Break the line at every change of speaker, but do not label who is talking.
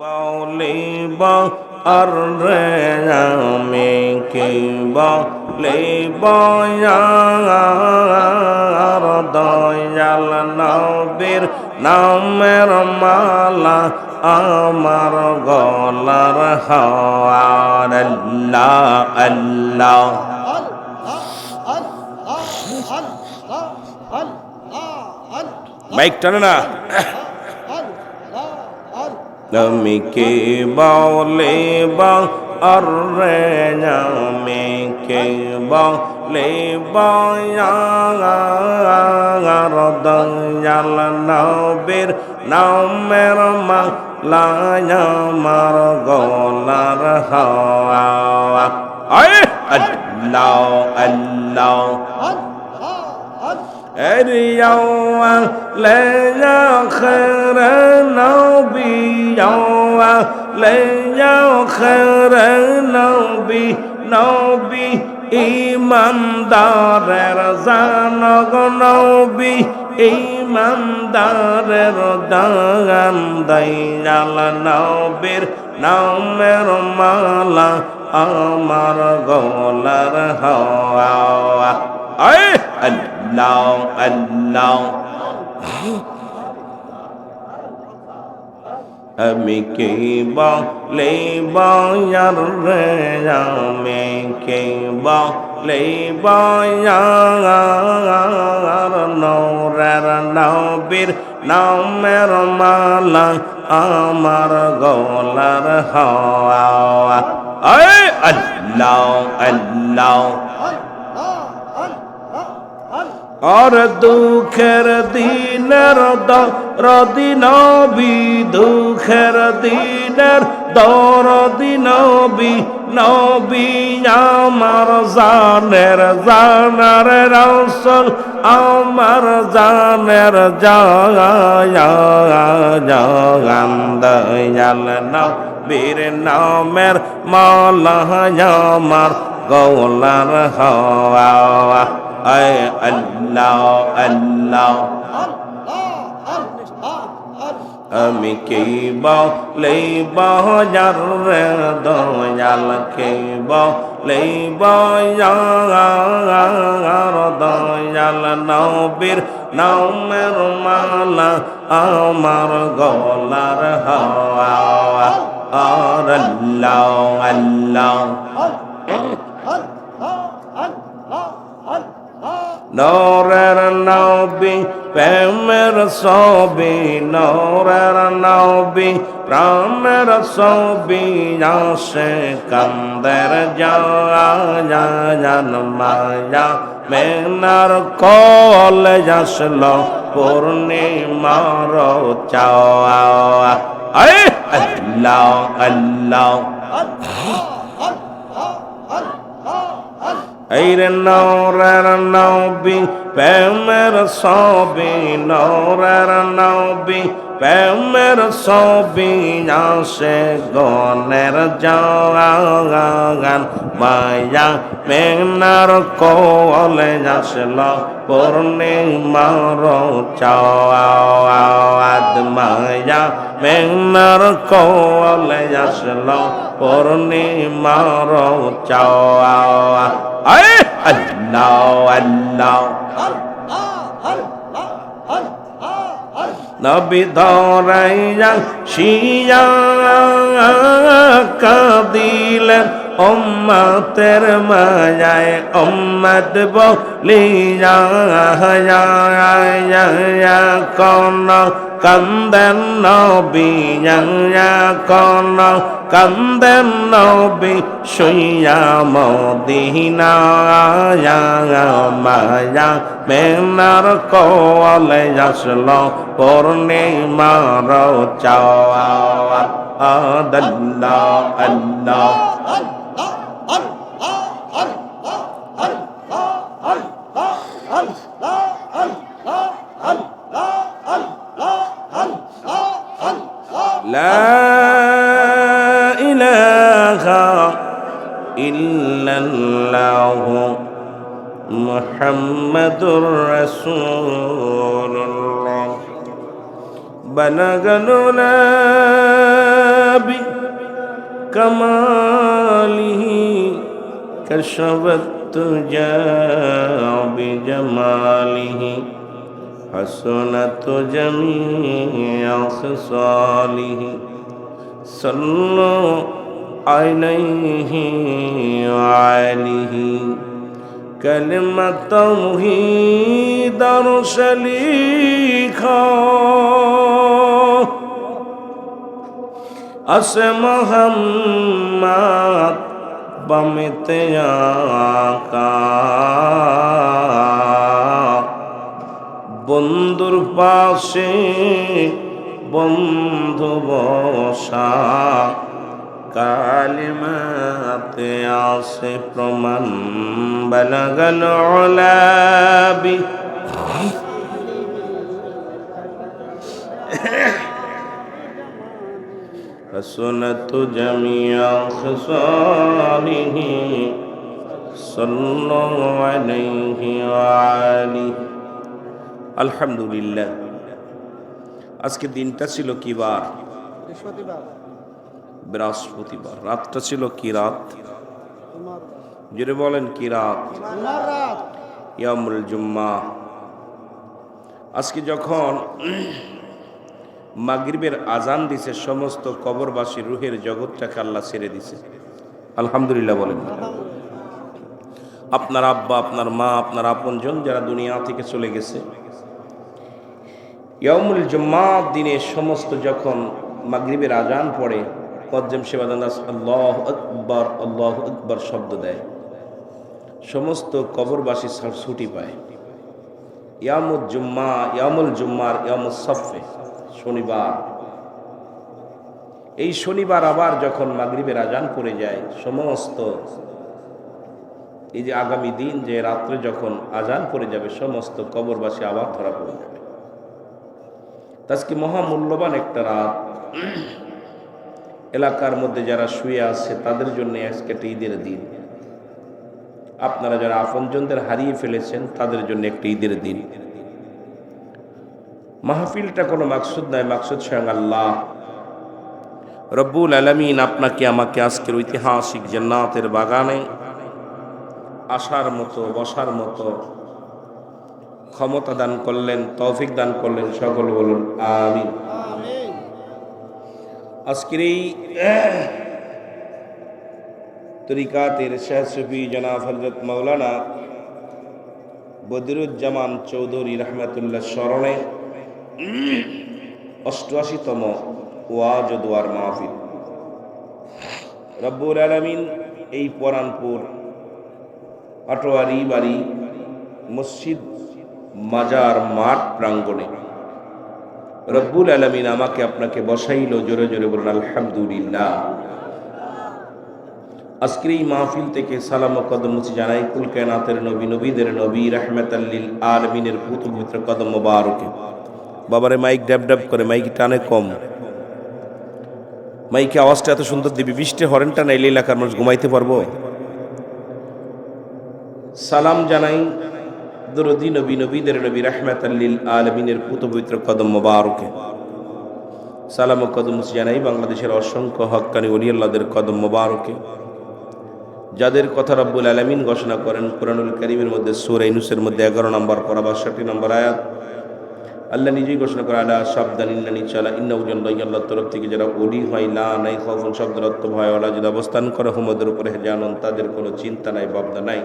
বলিব আর রে আমি কি বলিব আর দয়াল নবীর নামের মালা আমার গলার হাওয়ার আল্লাহ আল্লাহ মাইক টানে না। আমি কে বলে বা আর রে আমি কে বলে আর দয়াল নবীর নামের মালায় আমার গলার হাওয়া আল্লাহ আল্লাহ اليوم لا خير نبي يوم لا خير نبي نبي ইমানদারের জানগ নবী ইমানদারের দাগান দয়াল নবীর নামের মালা আমার গলার হাওয়া আয় আল্লাহ আল্লাহ আমি কে বলে বয়ার রে আমি কে বলে বয়ার নৌরের নবীর নামের মালা আমার গলার হাওয়া আল্লাহ আল্লাহ আর দুঃখের দিনের দরদিনবি দুঃখের দিনের দরদিনবি নবী আমার জানের জানার রসল, আমার জানের জাগান দয়াল নবীর নামের মালা আমার গৌলার হওয়া। আয় আল্লাহ আল্লাহ আমি কে বলে বজার দয়াল কে বলে বজার দয়াল নবীর নামের মালা আমার গলার হাওয়া আর আল্লাহ আল্লাহ নরের নবী, প্রেমের সবি নরের নবী, প্রাণের সবি আসে কান্দের জান মায়া। মেনার কল যাসল পূর্ণিমার চাওয়া। আল্লাহ আল্লাহ। রে নৌরের নবী প্রেমের সবি নৌরের নবী প্রেমের সবি আসে গনের জাগান মায়া মেঘনার কলে আসল পূর্ণিমার চাওয়াদ মায়া মেঘনার কলে আসল পূর্ণিমার চাওয়া। আল্লাহ আল্লাহ। নবী ধরাইয়া শিয়া কাদিলেন। উম্মতের মায়ায় উম্মত বলিয়া কোন কান্দেন নবী কোন কান্দেন নবী শুইয়া মদিনা মায়া মেনার কলে আসল পূর্ণিমার চাওয়া। আল্লাহ আল্লাহ। لا إله إلا الله محمد رسول الله. بلغ لا بكماله كشف التجا بجماله حسنت جميع خصاله صلوا عليه وعليه كلمة توحيد شليخا আসে মোহাম্মদ বামিতে আকা। বন্ধুর পাশে বন্ধু বসা। কালিমাতে আসে প্রমাণ। বলগল ওলাবি حسنت جميع خصاله صلى عليه وآله الحمد لله আজকে দিনটা ছিল কি বার
বৃহস্পতিবার
বৃহস্পতিবার রাতটা ছিল কি রাত
তোমার
জোরে বলেন কি রাত
তোমার রাত
ইয়ামুল জুম্মা আজকে যখন মাগরিবের আজান দিছে, সমস্ত কবরবাসী রুহের জগৎটাকে আল্লাহ ছেড়ে দিছে। আলহামদুলিল্লাহ বলেন। আপনার আব্বা, আপনার মা, আপনার আপনজন যারা দুনিয়া থেকে চলে গেছে ইয়ামুল জুম্মা দিনে সমস্ত যখন মাগরিবের আজান পড়ে কজ্জম সেবাদান্দাস আল্লাহ আকবর আল্লাহ আকবর শব্দ দেয়। সমস্ত কবরবাসী ছুটি পায়। ইয়ামুল জুম্মা, ইয়ামুল জুম্মার ইয়ামুল সফে শনিবার। এই শনিবার আবার যখন মাগরিবের আজান পড়ে যায়, সমস্ত এই যে আগামী দিন যে রাত্রে যখন আজান পড়ে যাবে, সমস্ত কবরবাসী আবার ধরা পড়ে যাবে। তা আজকে মহামূল্যবান একটা রাত। এলাকার মধ্যে যারা শুয়ে আছে, তাদের জন্য আজকে একটা ঈদের দিন। আপনারা যারা আপনজনদের হারিয়ে ফেলেছেন, তাদের জন্য একটি ঈদের দিন। মাহফিলটা কোনো মাকসুদ নয়, মাকসুদ স্বয়ং আল্লাহ। রব্বুল আলমিন আপনাকে, আমাকে আজকের ঐতিহাসিক জান্নাতের বাগানে আসার মতো, বসার মতো ক্ষমতা দান করলেন, তৌফিক দান করলেন, সকল বলুন, আমিন। আজকের এই তরিকাতের শেখ সফি জনাব হজরত মৌলানা বদিরুজ্জামান চৌধুরী রহমতুল্লাহ স্মরণে অষ্টআশিতম ওয়াজ দোয়ার মাহফিল। রব্বুল আলমিন এই পরানপুর আটোয়ারি বাড়ি মসজিদ মাজার মাঠ প্রাঙ্গণে রব্বুল আলমিন আমাকে আপনাকে বসাইল, জোরে জোরে বলুন, আলহামদুলিল্লাহ। আজকের এই মাহফিল থেকে সালাম কদম মুছি জানাই, কুল কেনাতের নবী, নবীদের নবী রহমত আল্লিল আলমিনের পুত কদম মোবারকে। বাবারে মাইক ড্যাব ড্যাব করে, মাইক টানে কম। মাইকে আওয়াজটা এত সুন্দর দিবি, বৃষ্টি হরেনটা নাইলে এলাকার মানুষ ঘুমাইতে পারব? সালাম জানাই দরদি নবী, নবীদের নবী রহমত আল্লিল আলমিনের পুত পবিত্র কদম মোবারকে। সালাম ও কদম জানাই বাংলাদেশের অসংখ্য হক্কানি অলিয়াল্লাদের কদম মোবারকে। যাদের কথা রব্বুল আলমিন ঘোষণা করেন কোরআনুল করিমের মধ্যে সুরা ইনুসের মধ্যে এগারো নম্বর পরা বাষট্টি নম্বর আয়াত। আল্লাহ নিজেই ঘোষণা করে আলা সাবধান ইন্না উজন আল্লাহর তরফ থেকে যারা ওলি হয়, লা নাই খফন শব্দের ভয়, ওলা যদি অবস্থান করে হুমদের উপরে জানন তাদের কোনো চিন্তা নাই, ভাবনা নাই।